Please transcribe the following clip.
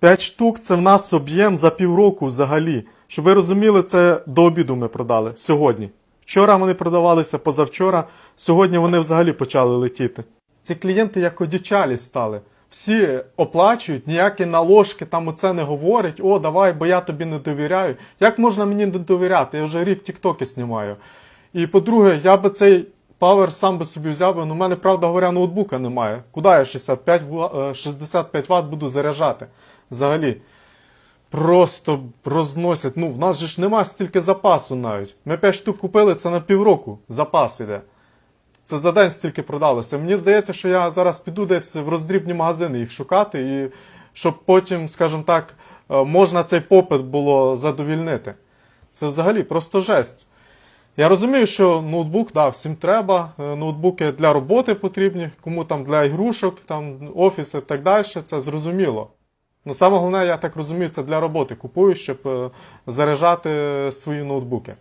5 штук це в нас об'єм за півроку взагалі. Щоб ви розуміли, це до обіду ми продали сьогодні. Вчора вони продавалися, позавчора, сьогодні вони взагалі почали летіти. Ці клієнти як одічалі стали. Всі оплачують, ніякі наложки там оце не говорять. О, давай, бо я тобі не довіряю. Як можна мені не довіряти? Я вже рік тіктоки знімаю. І по-друге, я би цей павер сам би собі взяв, би, ну в мене, правда говоря, ноутбука немає. Куди я 65, ва- е, 65 Вт буду заряджати? Взагалі. Просто розносять. Ну, в нас же ж нема стільки запасу навіть. Ми 5 штук купили, це на півроку запас іде. Це за день стільки продалося. Мені здається, що я зараз піду десь в роздрібні магазини їх шукати, і щоб потім, скажімо так, е, можна цей попит було задовільнити. Це взагалі просто жесть. Я розумію, що ноутбук, да, всім треба. Е, Ноутбуки для роботи потрібні, кому там для ігрушок, там офіс і так далі, це зрозуміло. Ну, саме головне, я так розумію, це для роботи купую, щоб е, заряджати свої ноутбуки.